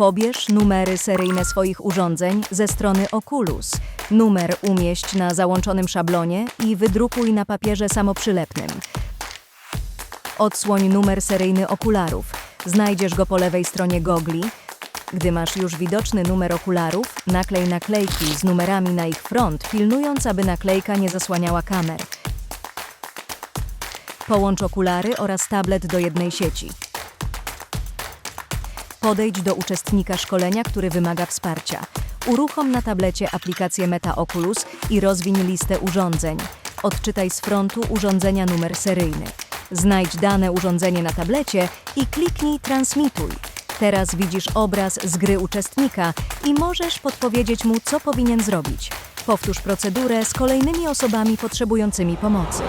Pobierz numery seryjne swoich urządzeń ze strony Oculus. Numer umieść na załączonym szablonie i wydrukuj na papierze samoprzylepnym. Odsłoń numer seryjny okularów. Znajdziesz go po lewej stronie gogli. Gdy masz już widoczny numer okularów, naklej naklejki z numerami na ich front, pilnując, aby naklejka nie zasłaniała kamer. Połącz okulary oraz tablet do jednej sieci. Podejdź do uczestnika szkolenia, który wymaga wsparcia. Uruchom na tablecie aplikację Meta Oculus i rozwiń listę urządzeń. Odczytaj z frontu urządzenia numer seryjny. Znajdź dane urządzenie na tablecie i kliknij Transmituj. Teraz widzisz obraz z gry uczestnika i możesz podpowiedzieć mu, co powinien zrobić. Powtórz procedurę z kolejnymi osobami potrzebującymi pomocy.